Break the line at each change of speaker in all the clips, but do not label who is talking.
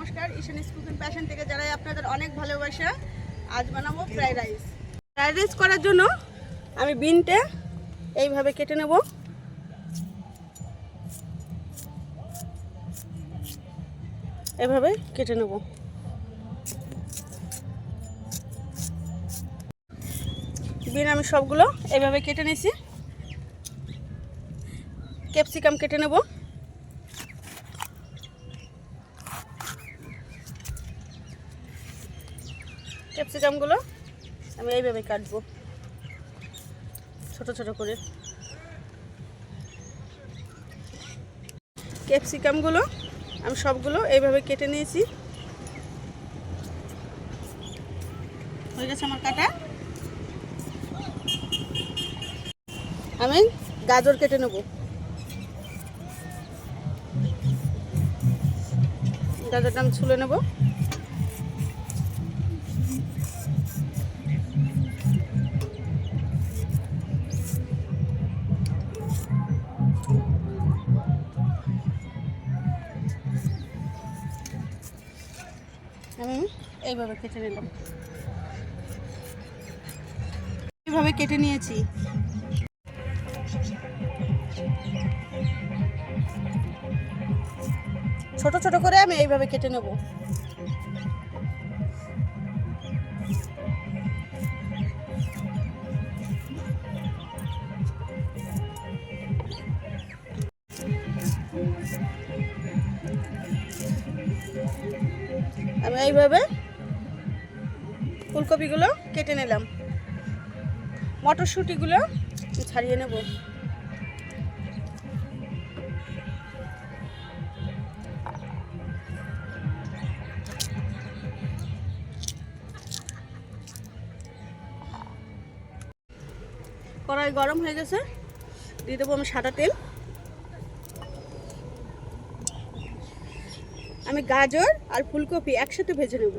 নমস্কার, ঈশান cooking passion থেকে যারাই আপনাদের অনেক ভালোবাসা। আজ বানাবো ফ্রাইড রাইস। ফ্রাইড রাইস করার জন্য আমি বিনটা এইভাবে কেটে নেব। এভাবে কেটে নেব। বিন আমি সবগুলো এইভাবে কেটে নিয়েছি। ক্যাপসিকাম কেটে নেব। ক্যাপসিকামগুলো আমি এইভাবে কাটবো। ছোট ছোট করে। ক্যাপসিকামগুলো আমি সবগুলো এইভাবে কেটে নিয়েছি। হয়ে গেছে আমার কাটা। আমি গাজর কেটে নেব। গাজরটা আমি ছুলে নেব। আমি এইভাবে কেটে নিলাম। এইভাবে কেটে নিয়েছি। ছোট ছোট করে আমি এইভাবে কেটে নেব। আমি এইভাবে ফুলকপিগুলো কেটে নিলাম। মটরশুঁটিগুলো ছাড়িয়ে নেব। কড়াই গরম হয়ে গেছে। দিয়ে দেবো আমি সাদা তেল। আমি গাজর আর ফুলকপি একসাথে ভেজে নেব।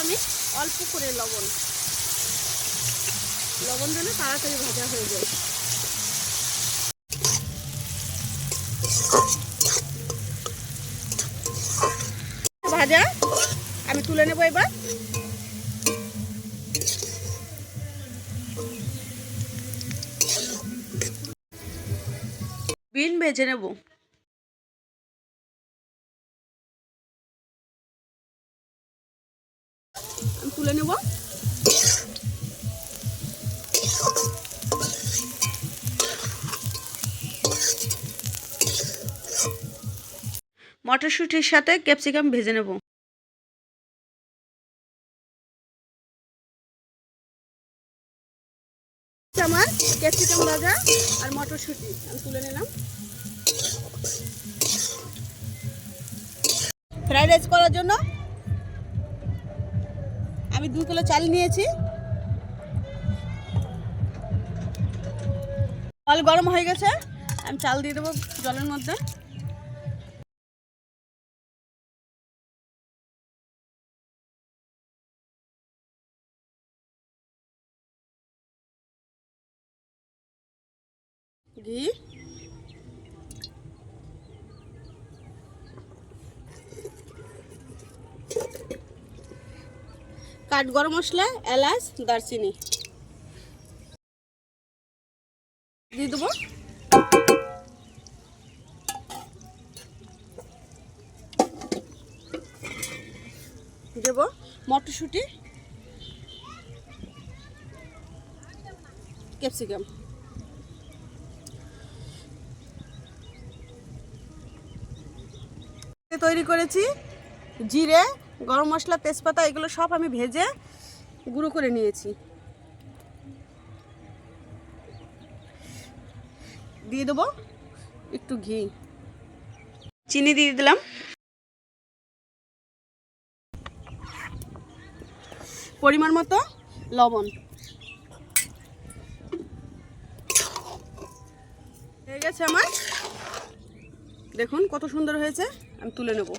আমি অল্প করে লবণ। লবণ দিলে তাড়াতাড়ি ভাজা হয়ে যায়। ভাজা আমি তুলে নেব এবার। বিন ভেজে নেব। তুলে নেব। মটরশুঁটির সাথে ক্যাপসিকাম ভেজে নেব। আমার ক্যাপসিকাম ভাজা আর মটরশুঁটি আমি তুলে নিলাম। ফ্রাইড রাইস করার জন্য আমি দু কিলো চাল নিয়েছি। জল গরম হয়ে গেছে, আমি চাল দিয়ে দেবো জলের মধ্যে। ঘি। কাঠ গরম মশলা এলাচ দারচিনি। দিয়ে দেবো। দেবো মটরশুঁটি ক্যাপসিকাম। তৈরি করেছি জিরে গরম মশলা তেজপাতা এগুলো সব আমি ভেজে গুঁড়ো করে নিয়েছি। দিয়ে দেবো একটু ঘি। চিনি দিয়ে দিলাম। পরিমাণ মতো লবণ। হয়ে গেছে আমার। দেখুন কত সুন্দর হয়েছে আমি তুলে নেব।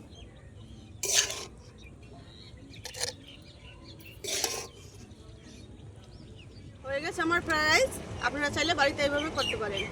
আমার ফ্রাইড রাইস আপনারা চাইলে বাড়িতে এইভাবে করতে পারেন।